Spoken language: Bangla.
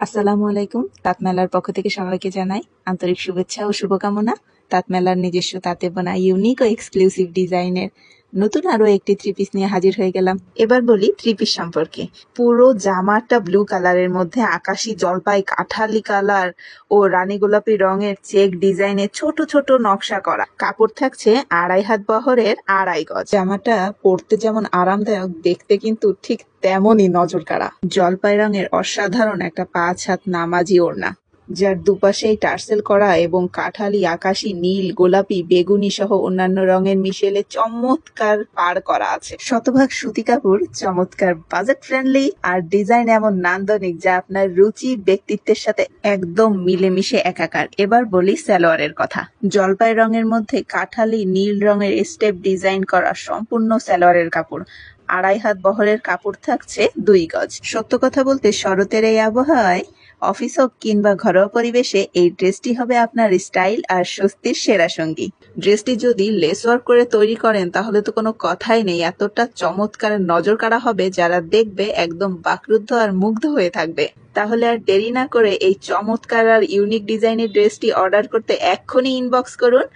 আসসালামু আলাইকুম। তাঁত মেলার পক্ষ থেকে সবাইকে জানাই আন্তরিক শুভেচ্ছা ও শুভকামনা। তাঁত মেলার নিজস্ব তাঁতে বোনা ইউনিক ও এক্সক্লুসিভ ডিজাইনের নতুন আরও একটি থ্রি পিস নিয়ে হাজির হয়ে গেলাম। এবার বলি থ্রি পিস সম্পর্কে। পুরো জামাটা ব্লু কালারের মধ্যে আকাশি জলপাই কাঠালি কালার ও রানী গোলাপি রঙের চেক ডিজাইনের ছোট ছোট নকশা করা। কাপড় থাকছে আড়াই হাত বহরের আড়াই গজ। জামাটা পরতে যেমন আরামদায়ক, দেখতে কিন্তু ঠিক তেমনই নজর কাড়া জলপাই রঙের অসাধারণ একটা পাঁচ হাত নামাজি ওড়না। যার দুপাশেই টার্সেল করা এবং কাঠালি, আকাশি, নীল, গোলাপি, বেগুনি সহ অন্যান্য রঙের মিশেলে চমৎকার পার করা আছে। শতভাগ সুতি কাপড়, চমৎকার বাজেট ফ্রেন্ডলি আর ডিজাইন এমন নান্দনিক যা আপনার রুচি, ব্যক্তিত্বের সাথে একদম মিলেমিশে একাকার। এবার বলি সালোয়ারের কথা। জলপাই রঙের মধ্যে কাঠালি, নীল রঙের স্টেপ ডিজাইন করা সম্পূর্ণ সালোয়ারের কাপড়। আড়াই হাত বহরের কাপড় থাকছে দুই গজ। সত্য কথা বলতে শরতের এই আবহাওয়ায় অফিস হোক কিংবা ঘরোয়া পরিবেশে, এই ড্রেসটি হবে আপনার স্টাইল আর স্বস্তির সেরা সঙ্গী। ড্রেসটি যদি লেস ওয়ার্ক করে তৈরি করেন, তাহলে তো কোনো কথাই নেই। এতটা চমৎকার নজর কাড়া হবে যারা দেখবে একদম বাকরুদ্ধ আর মুগ্ধ হয়ে থাকবে। তাহলে আর দেরি না করে এই চমৎকার আর ইউনিক ডিজাইনের ড্রেসটি অর্ডার করতে এক্ষুনি ইনবক্স করুন।